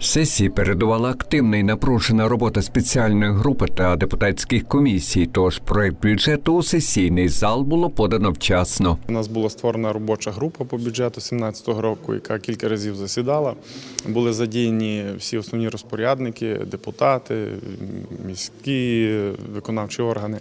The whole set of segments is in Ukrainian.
Сесії передувала активна і напружена робота спеціальної групи та депутатських комісій. Тож проект бюджету у сесійний зал було подано вчасно. У нас була створена робоча група по бюджету 2017 року, яка кілька разів засідала. Були задіяні всі основні розпорядники, депутати, міські виконавчі органи.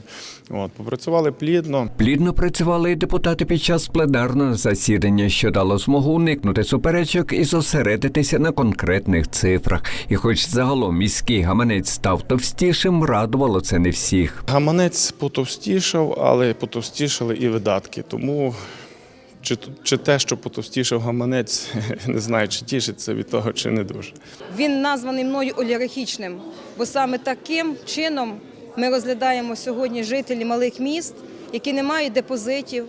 От, попрацювали плідно. Плідно працювали і депутати під час пленарного засідання, що дало змогу уникнути суперечок і зосередитися на конкретних цифрах. І, хоч загалом міський гаманець став товстішим, радувало це не всіх. Гаманець потовстішав, але потовстішали і видатки. Тому чи, чи те, що потовстішав гаманець, не знаю, чи тішиться від того, чи не дуже. Він названий мною олігархічним, бо саме таким чином ми розглядаємо сьогодні жителі малих міст, які не мають депозитів,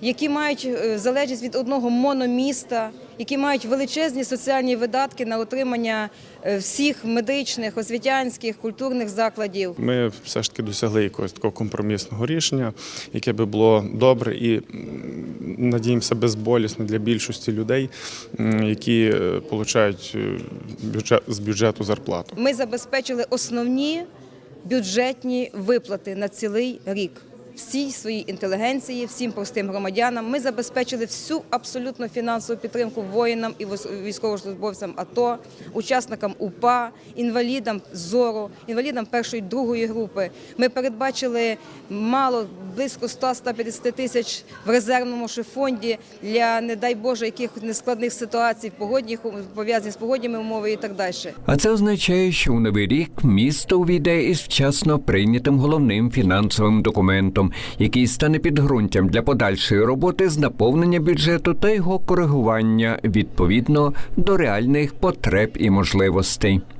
які мають е, залежність від одного мономіста, які мають величезні соціальні видатки на отримання е, всіх медичних, освітянських, культурних закладів. Ми все ж таки досягли якогось такого компромісного рішення, яке би було добре і надіємося безболісне для більшості людей, які отримують бюджет з бюджету зарплату. Ми забезпечили основні бюджетні виплати на цілий рік. Всій своїй інтелігенції, всім простим громадянам. Ми забезпечили всю абсолютно фінансову підтримку воїнам і вос- військовослужбовцям АТО, учасникам УПА, інвалідам зору, інвалідам першої другої групи. Ми передбачили мало близько 100-150 тисяч в резервному фонді для, не дай Боже, якихось нескладних ситуацій, погодних пов'язаних з погодніми умовами і так далі. А це означає, що у новий рік місто увійде із вчасно прийнятим головним фінансовим документом, який стане підґрунтям для подальшої роботи з наповнення бюджету та його коригування відповідно до реальних потреб і можливостей.